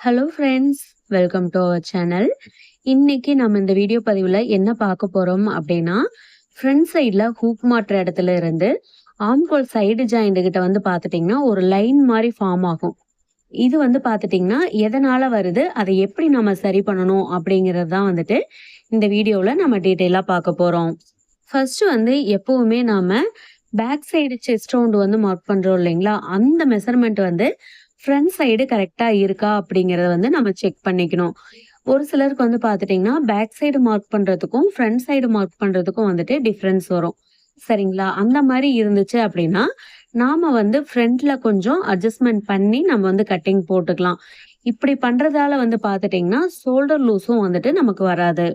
Hello friends welcome to our channel இன்னைக்கு நம்ம இந்த வீடியோ பதிவில் என்ன பார்க்க போகிறோம் அப்படின்னா ஃப்ரண்ட் சைடில் ஹூக் மாட்டுற இடத்துல இருந்து ஆம்கோல் சைடு ஜாயிண்ட் கிட்ட வந்து பார்த்துட்டிங்கன்னா ஒரு லைன் மாதிரி ஃபார்ம் ஆகும். இது வந்து பார்த்துட்டிங்கன்னா எதனால் வருது அதை எப்படி நம்ம சரி பண்ணணும் அப்படிங்கிறது தான் வந்துட்டு இந்த வீடியோவில் நம்ம டீட்டெயிலாக பார்க்க போகிறோம் ஃபர்ஸ்ட் வந்து எப்போவுமே நாம பேக் சைடு செஸ்ட் ரவுண்டு வந்து மார்க் பண்ணுறோம் இல்லைங்களா? அந்த மெஷர்மெண்ட் வந்து ஃப்ரண்ட் சைடு கரெக்டாக இருக்கா அப்படிங்கிறத வந்து நம்ம செக் பண்ணிக்கணும். ஒரு சிலருக்கு வந்து பார்த்துட்டிங்கன்னா பேக் சைடு மார்க் பண்ணுறதுக்கும் ஃப்ரண்ட் சைடு மார்க் பண்ணுறதுக்கும் வந்துட்டு டிஃப்ரென்ஸ் வரும். சரிங்களா? அந்த மாதிரி இருந்துச்சு அப்படின்னா நாம வந்து ஃப்ரண்ட்ல கொஞ்சம் அட்ஜஸ்ட்மெண்ட் பண்ணி நம்ம வந்து கட்டிங் போட்டுக்கலாம். இப்படி பண்றதால வந்து பார்த்துட்டிங்கன்னா ஷோல்டர் லூஸும் வந்துட்டு நமக்கு வராது.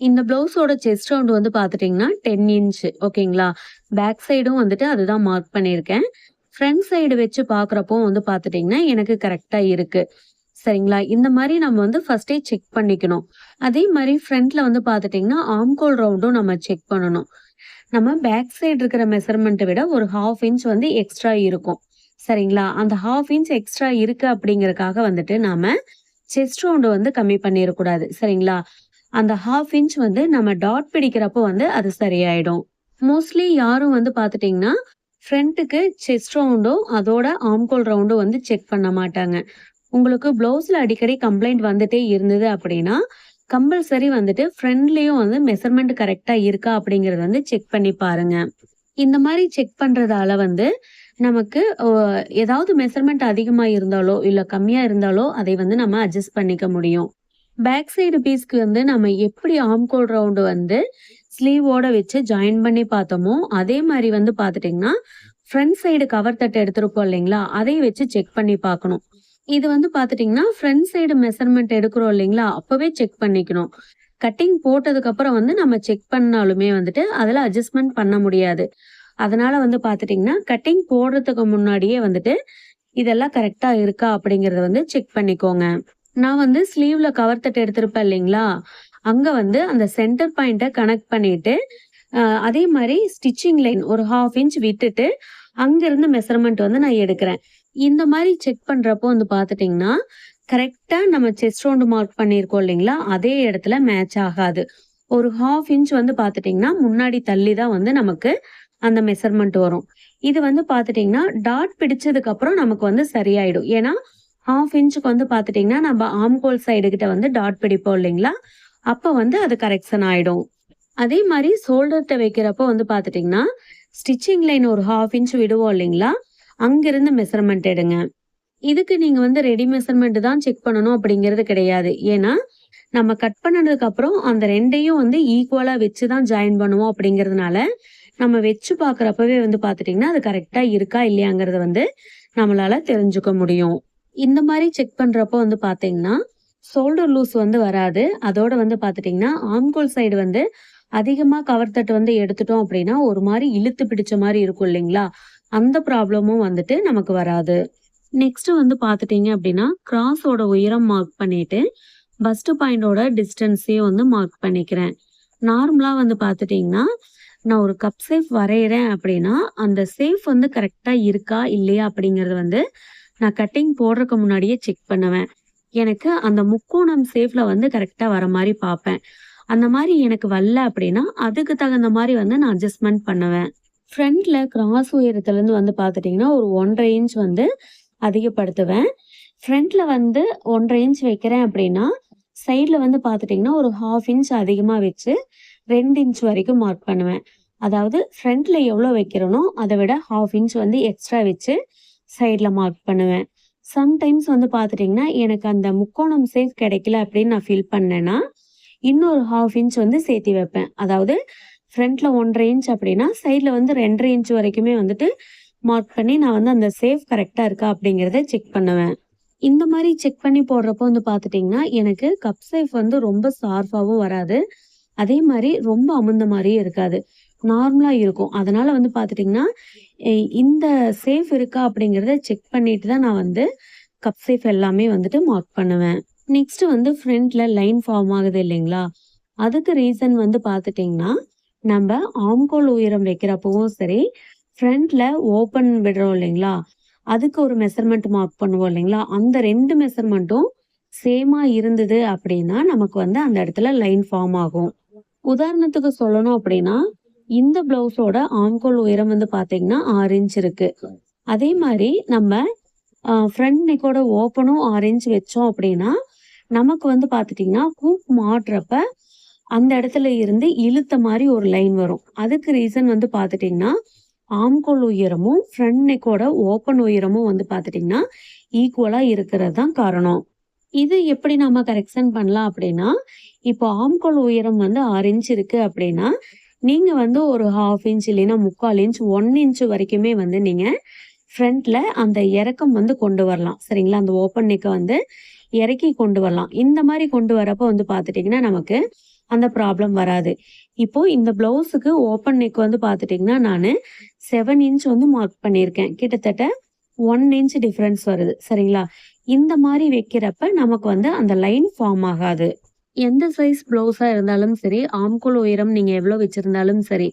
இந்த பிளவுஸோட செஸ்ட் ரவுண்ட் வந்து பார்த்துட்டிங்கன்னா டென் இன்ச் ஓகேங்களா பேக் சைடும் வந்துட்டு அதுதான் மார்க் பண்ணியிருக்கேன். ஃப்ரண்ட் சைடு வச்சு பார்க்குறப்போ வந்து பார்த்துட்டிங்கன்னா எனக்கு கரெக்டாக இருக்குது சரிங்களா? இந்த மாதிரி நம்ம வந்து ஃபர்ஸ்டே செக் பண்ணிக்கணும். அதே மாதிரி ஃப்ரண்ட்ல வந்து பார்த்துட்டிங்கன்னா ஆம்கோல் ரவுண்டும் நம்ம செக் பண்ணணும். நம்ம பேக் சைடு இருக்கிற மெஷர்மெண்ட்டை விட ஒரு ஹாஃப் இன்ச் வந்து எக்ஸ்ட்ரா இருக்கும். சரிங்களா? அந்த ஹாஃப் இன்ச் எக்ஸ்ட்ரா இருக்கு அப்படிங்கறக்காக வந்துட்டு நாம செஸ்ட் ரவுண்டு வந்து கம்மி பண்ணிடக்கூடாது. சரிங்களா? அந்த ஹாஃப் இன்ச் வந்து நம்ம டாட் பிடிக்கிறப்போ வந்து அது சரியாயிடும். மோஸ்ட்லி யாரும் வந்து பார்த்துட்டிங்கன்னா ஃப்ரண்ட்டுக்கு செஸ்ட் ரவுண்டும் அதோட ஆம்கோல் ரவுண்டும் வந்து செக் பண்ண மாட்டாங்க. உங்களுக்கு ப்ளவுஸில் அடிக்கடி கம்ப்ளைண்ட் வந்துட்டே இருந்தது அப்படின்னா கம்பல்சரி வந்துட்டு ஃப்ரண்ட்லேயும் வந்து மெஷர்மெண்ட் கரெக்டாக இருக்கா அப்படிங்கிறத வந்து செக் பண்ணி பாருங்க. இந்த மாதிரி செக் பண்ணுறதால வந்து நமக்கு ஏதாவது மெஷர்மெண்ட் அதிகமாக இருந்தாலோ இல்லை கம்மியாக இருந்தாலோ அதை வந்து நம்ம அட்ஜஸ்ட் பண்ணிக்க முடியும். பேக் சைடு பீஸ்க்கு வந்து நம்ம எப்படி ஆம்கோல் ரவுண்டு வந்து ஸ்லீவோட வச்சு ஜாயின் பண்ணி பார்த்தோமோ அதே மாதிரி வந்து பார்த்துட்டிங்கன்னா ஃப்ரண்ட் சைடு கவர் தட்டு எடுத்திருப்போம் இல்லைங்களா? அதையும் வச்சு செக் பண்ணி பார்க்கணும். இது வந்து பார்த்துட்டிங்கன்னா ஃப்ரண்ட் சைடு மெஷர்மெண்ட் எடுக்கிறோம் இல்லைங்களா? அப்போவே செக் பண்ணிக்கணும். கட்டிங் போட்டதுக்கப்புறம் வந்து நம்ம செக் பண்ணாலுமே வந்துட்டு அதில் அட்ஜஸ்ட்மெண்ட் பண்ண முடியாது. அதனால வந்து பார்த்துட்டிங்கன்னா கட்டிங் போடுறதுக்கு முன்னாடியே வந்துட்டு இதெல்லாம் கரெக்டாக இருக்கா அப்படிங்கிறத வந்து செக் பண்ணிக்கோங்க. நான் வந்து ஸ்லீவ்ல கவர் தட்டு எடுத்திருப்பேன் இல்லைங்களா? அங்கே வந்து அந்த சென்டர் பாயிண்ட்டை கனெக்ட் பண்ணிட்டு அதே மாதிரி ஸ்டிச்சிங் லைன் ஒரு ஹாஃப் இன்ச் விட்டுட்டு அங்கேருந்து மெஷர்மெண்ட் வந்து நான் எடுக்கிறேன். இந்த மாதிரி செக் பண்ணுறப்போ வந்து பார்த்துட்டிங்கன்னா கரெக்டாக நம்ம செஸ்ட் ரவுண்டு மார்க் பண்ணியிருக்கோம் இல்லைங்களா? அதே இடத்துல மேட்ச் ஆகாது. ஒரு ஹாஃப் இன்ச் வந்து பார்த்துட்டிங்கன்னா முன்னாடி தள்ளி தான் வந்து நமக்கு அந்த மெஷர்மெண்ட் வரும். இது வந்து பார்த்துட்டிங்கன்னா டாட் பிடிச்சதுக்கு அப்புறம் நமக்கு வந்து சரியாயிடும். ஏன்னா ஹாஃப் இன்ச்சுக்கு வந்து பார்த்துட்டிங்கன்னா நம்ம ஆம்கோல் சைடு கிட்ட வந்து டாட் பிடிப்போம் இல்லைங்களா? அப்போ வந்து அது கரெக்ஷன் ஆயிடும். அதே மாதிரி ஷோல்டர்கிட்ட வைக்கிறப்போ வந்து பார்த்துட்டிங்கன்னா ஸ்டிச்சிங் லைன் ஒரு ஹாஃப் இன்ச் விடுவோம் இல்லைங்களா? அங்கிருந்து மெஷர்மெண்ட் எடுங்க. இதுக்கு நீங்கள் வந்து ரெடி மெஷர்மெண்ட் தான் செக் பண்ணணும் அப்படிங்கிறது கிடையாது. ஏன்னா நம்ம கட் பண்ணதுக்கு அப்புறம் அந்த ரெண்டையும் வந்து ஈக்குவலாக வச்சு தான் ஜாயின் பண்ணுவோம் அப்படிங்கிறதுனால நம்ம வச்சு பார்க்குறப்பவே வந்து பார்த்துட்டிங்கன்னா அது கரெக்டாக இருக்கா இல்லையாங்கிறத வந்து நம்மளால தெரிஞ்சுக்க முடியும். இந்த மாதிரி செக் பண்ணுறப்போ வந்து பார்த்தீங்கன்னா ஷோல்டர் லூஸ் வந்து வராது. அதோட வந்து பார்த்துட்டிங்கன்னா ஆம்கோல் சைடு வந்து அதிகமாக கவர் தட்டு வந்து எடுத்துட்டோம் அப்படின்னா ஒரு மாதிரி இழுத்து பிடிச்ச மாதிரி இருக்கும் இல்லைங்களா? அந்த ப்ராப்ளமும் வந்துட்டு நமக்கு வராது. நெக்ஸ்ட் வந்து பார்த்துட்டிங்க அப்படின்னா கிராஸோட உயரம் மார்க் பண்ணிட்டு பஸ்ட் பாயிண்டோட டிஸ்டன்ஸையும் வந்து மார்க் பண்ணிக்கிறேன். நார்மலாக வந்து பார்த்துட்டிங்கன்னா நான் ஒரு கப் சேஃப் வரைகிறேன் அப்படின்னா அந்த சேஃப் வந்து கரெக்டாக இருக்கா இல்லையா அப்படிங்கறது வந்து நான் கட்டிங் போடுறதுக்கு முன்னாடியே செக் பண்ணுவேன். எனக்கு அந்த முக்கோணம் சேஃப்ல வந்து கரெக்டா வர மாதிரி பார்ப்பேன். அந்த மாதிரி எனக்கு வரல அப்படின்னா அதுக்கு தகுந்த மாதிரி வந்து நான் அட்ஜஸ்ட்மெண்ட் பண்ணுவேன். ஃப்ரண்ட்ல கிராஸ் உயரத்துல இருந்து வந்து பார்த்துட்டிங்கன்னா ஒரு ஒன்றரை இன்ச் வந்து அதிகப்படுத்துவேன். ஃப்ரண்ட்ல வந்து ஒன்றரை இன்ச் வைக்கிறேன் அப்படின்னா சைட்ல வந்து பார்த்துட்டிங்கன்னா ஒரு ஹாஃப் இன்ச் அதிகமாக வச்சு ரெண்டு இன்ச் வரைக்கும் மார்க் பண்ணுவேன். அதாவது ஃப்ரண்ட்ல எவ்வளோ வைக்கிறேனோ அதை விட ஹாஃப் இன்ச் வந்து எக்ஸ்ட்ரா வச்சு சைடில் மார்க் பண்ணுவேன். சம்டைம்ஸ் வந்து பார்த்துட்டிங்கன்னா எனக்கு அந்த முக்கோணம் சேஃப் கிடைக்கல அப்படின்னு நான் ஃபீல் பண்ணேன்னா இன்னொரு ஹாஃப் இன்ச் வந்து சேர்த்தி வைப்பேன். அதாவது ஃப்ரண்ட்டில் ஒன்றரை இன்ச் அப்படின்னா சைடில் வந்து ரெண்டரை இன்ச் வரைக்குமே வந்துட்டு மார்க் பண்ணி நான் வந்து அந்த சேஃப் கரெக்டாக இருக்கா அப்படிங்கிறத செக் பண்ணுவேன். இந்த மாதிரி செக் பண்ணி போடுறப்போ வந்து பார்த்துட்டிங்கன்னா எனக்கு கப் சேஃப் வந்து ரொம்ப ஷார்ஃபாகவும் வராது. அதே மாதிரி ரொம்ப அமுந்த மாதிரியும் இருக்காது. நார்மலாக இருக்கும். அதனால வந்து பார்த்துட்டிங்கன்னா இந்த சேஃப் இருக்கா அப்படிங்கிறத செக் பண்ணிட்டு தான் நான் வந்து கப் சேஃப் எல்லாமே வந்துட்டு மார்க் பண்ணுவேன். நெக்ஸ்ட் வந்து ஃப்ரண்ட்ல லைன் ஃபார்ம் ஆகுது இல்லைங்களா? அதுக்கு ரீசன் வந்து பார்த்துட்டிங்கன்னா நம்ம ஆம்கோல் உயரம் வைக்கிறப்பவும் சரி ஃப்ரண்ட்ல ஓப்பன் விடுறோம் இல்லைங்களா? அதுக்கு ஒரு மெஷர்மெண்ட் மார்க் பண்ணுவோம் இல்லைங்களா? அந்த ரெண்டு மெஷர்மெண்ட்டும் சேமா இருந்தது அப்படின்னா நமக்கு வந்து அந்த இடத்துல லைன் ஃபார்ம் ஆகும். உதாரணத்துக்கு சொல்லணும் அப்படின்னா இந்த பிளவுஸோட ஆம்கோல் உயரம் வந்து பார்த்தீங்கன்னா ஆறு இன்ச் இருக்கு. அதே மாதிரி நம்ம ஃப்ரண்ட் நெக்கோட ஓப்பனும் ஆறு இன்ச் வச்சோம் அப்படின்னா நமக்கு வந்து பார்த்துட்டிங்கன்னா ஹூக் மாட்டுறப்ப அந்த இடத்துல இருந்து இழுத்த மாதிரி ஒரு லைன் வரும். அதுக்கு ரீசன் வந்து பார்த்துட்டிங்கன்னா ஆம்கோல் உயரமும் ஃப்ரண்ட் நெக்கோட ஓப்பன் உயரமும் வந்து பார்த்துட்டிங்கன்னா ஈக்குவலாக இருக்கிறது தான் காரணம். இது எப்படி நம்ம கரெக்ஷன் பண்ணலாம் அப்படின்னா இப்போ ஆம்கோல் உயரம் வந்து ஆறு இன்ச் இருக்கு அப்படின்னா நீங்கள் வந்து ஒரு ஹாஃப் இன்ச் இல்லைன்னா முக்கால் இன்ச் ஒன் இன்ச் வரைக்குமே வந்து நீங்கள் ஃப்ரண்ட்டில் அந்த இறக்கம் வந்து கொண்டு வரலாம். சரிங்களா? அந்த ஓப்பன் நெக்கை வந்து இறக்கி கொண்டு வரலாம். இந்த மாதிரி கொண்டு வரப்போ வந்து பார்த்துட்டிங்கன்னா நமக்கு அந்த ப்ராப்ளம் வராது. இப்போ இந்த ப்ளவுஸுக்கு ஓப்பன் நெக் வந்து பார்த்துட்டிங்கன்னா நான் செவன் இன்ச் வந்து மார்க் பண்ணியிருக்கேன். கிட்டத்தட்ட ஒன் இன்ச் டிஃப்ரென்ஸ் வருது. சரிங்களா? இந்த மாதிரி வைக்கிறப்ப நமக்கு வந்து அந்த லைன் ஃபார்ம் ஆகாது. எந்த சைஸ் ப்ளவுஸாக இருந்தாலும் சரி ஆம்கோல் உயரம் நீங்கள் எவ்வளோ வச்சிருந்தாலும் சரி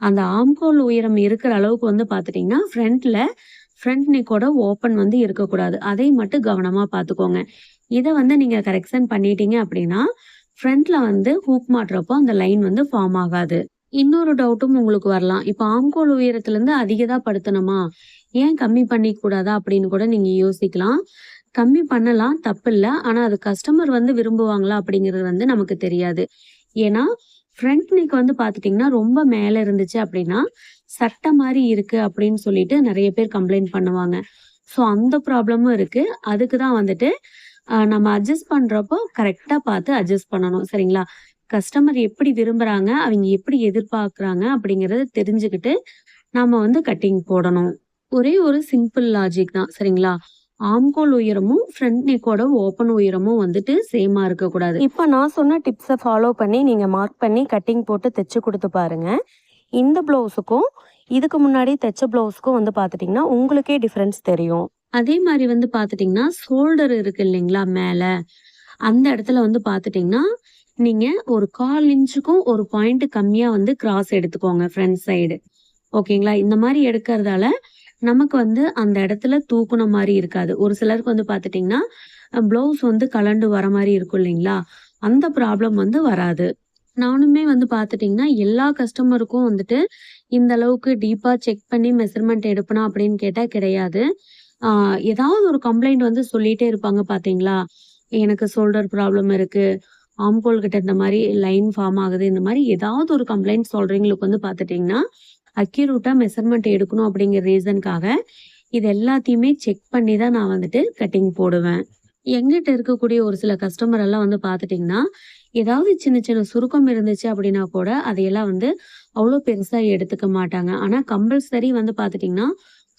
அந்த ஆம்கோல் உயரம் இருக்கிற அளவுக்கு வந்து பார்த்துட்டிங்கன்னா ஃப்ரண்ட்டில் ஃப்ரண்ட் நெக்கோட ஓப்பன் வந்து இருக்கக்கூடாது. அதை மட்டும் கவனமாக பார்த்துக்கோங்க இதை வந்து நீங்கள் கரெக்ஷன் பண்ணிட்டீங்க அப்படின்னா ஃப்ரண்ட்ல வந்து ஹூக் மாட்டுறப்போ அந்த லைன் வந்து ஃபார்ம் ஆகாது. இன்னொரு டவுட்டும் உங்களுக்கு வரலாம். இப்போ ஆம்கோல் உயரத்துலேருந்து அதிகதா படுத்தணுமா? ஏன் கம்மி பண்ணிக்க கூடாதா அப்படின்னு கூட நீங்கள் யோசிக்கலாம். கம்மி பண்ணலாம் தப்பு இல்லை அது கஸ்டமர் வந்து விரும்புவாங்களா அப்படிங்கிறது வந்து நமக்கு தெரியாது. ஏன்னா ஃப்ரண்ட் நெக் வந்து பார்த்துட்டிங்கன்னா ரொம்ப மேலே இருந்துச்சு அப்படின்னா சட்டை மாதிரி இருக்கு அப்படின்னு சொல்லிட்டு நிறைய பேர் கம்ப்ளைண்ட் பண்ணுவாங்க. ஸோ அந்த ப்ராப்ளமும் இருக்குது அதுக்கு தான் வந்துட்டு நம்ம அட்ஜஸ்ட் பண்ணுறப்போ கரெக்டாக பார்த்து அட்ஜஸ்ட் பண்ணணும். சரிங்களா? கஸ்டமர் எப்படி விரும்புறாங்க அவங்க எப்படி எதிர்பார்க்குறாங்க அப்படிங்கிறத தெரிஞ்சுக்கிட்டு நம்ம வந்து கட்டிங் போடணும். ஒரே ஒரு சிம்பிள் லாஜிக் தான். சரிங்களா? ஆம்கோல் உயரமும் ஃப்ரண்ட் நெக்கோட ஓப்பன் உயரமும் வந்துட்டு சேமா இருக்கக்கூடாது இப்போ நான் சொன்ன டிப்ஸை ஃபாலோ பண்ணி நீங்கள் மார்க் பண்ணி கட்டிங் போட்டு தைச்சு கொடுத்து பாருங்க. இந்த ப்ளவுஸுக்கும் இதுக்கு முன்னாடி தைச்ச ப்ளவுஸுக்கும் வந்து பார்த்துட்டிங்கன்னா உங்களுக்கே டிஃப்ரென்ஸ் தெரியும். அதே மாதிரி வந்து பார்த்துட்டிங்கன்னா ஷோல்டர் இருக்கு இல்லைங்களா மேலே? அந்த இடத்துல வந்து பார்த்துட்டிங்கன்னா நீங்கள் ஒரு கால் இன்ச்சுக்கும் ஒரு பாயிண்ட் கம்மியாக வந்து கிராஸ் எடுத்துக்கோங்க ஃப்ரண்ட் சைடு ஓகேங்களா? இந்த மாதிரி எடுக்கிறதால நமக்கு வந்து அந்த இடத்துல தூக்குன மாதிரி இருக்காது. ஒரு சிலருக்கு வந்து பார்த்துட்டிங்கன்னா ப்ளவுஸ் வந்து கலண்டு வர மாதிரி இருக்கும் இல்லைங்களா? அந்த ப்ராப்ளம் வந்து வராது. நானுமே வந்து பார்த்துட்டிங்கன்னா எல்லா கஸ்டமருக்கும் வந்துட்டு இந்த அளவுக்கு டீப்பாக செக் பண்ணி மெஷர்மெண்ட் எடுப்பனா அப்படின்னு கேட்டால் கிடையாது. ஏதாவது ஒரு கம்ப்ளைண்ட் வந்து சொல்லிட்டே இருப்பாங்க பார்த்தீங்களா எனக்கு ஷோல்டர் ப்ராப்ளம் இருக்கு. ஆம்கோல் கிட்ட இந்த மாதிரி லைன் ஃபார்ம் ஆகுது. இந்த மாதிரி ஏதாவது ஒரு கம்ப்ளைண்ட் சொல்றீங்களுக்கு வந்து பார்த்துட்டிங்கன்னா அக்யூரூட்டாக மெஷர்மெண்ட் எடுக்கணும் அப்படிங்கிற ரீசனுக்காக இது எல்லாத்தையுமே செக் பண்ணி தான் நான் வந்துட்டு கட்டிங் போடுவேன். எங்கிட்ட இருக்கக்கூடிய ஒரு சில கஸ்டமர் எல்லாம் வந்து பார்த்துட்டிங்கன்னா ஏதாவது சின்ன சின்ன சுருக்கம் இருந்துச்சு அப்படின்னா கூட அதையெல்லாம் வந்து அவ்வளோ பெருசாக எடுத்துக்க மாட்டாங்க. ஆனால் கம்பல்சரி வந்து பார்த்துட்டிங்கன்னா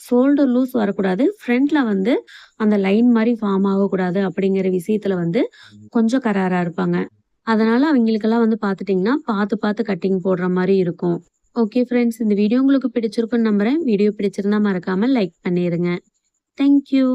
ஷோல்டர் லூஸ் வரக்கூடாது. ஃப்ரண்ட்ல வந்து அந்த லைன் மாதிரி ஃபார்ம் ஆகக்கூடாது அப்படிங்கிற விஷயத்துல வந்து கொஞ்சம் கராரா இருப்பாங்க. அதனால அவங்களுக்கெல்லாம் வந்து பார்த்துட்டிங்கன்னா பார்த்து பார்த்து கட்டிங் போடுற மாதிரி இருக்கும். ஓகே ஃப்ரெண்ட்ஸ் இந்த வீடியோ உங்களுக்கு பிடிச்சிருக்குன்னு நம்புறேன். வீடியோ பிடிச்சிருந்தா மறக்காமல் லைக் பண்ணிடுங்க தேங்க்யூ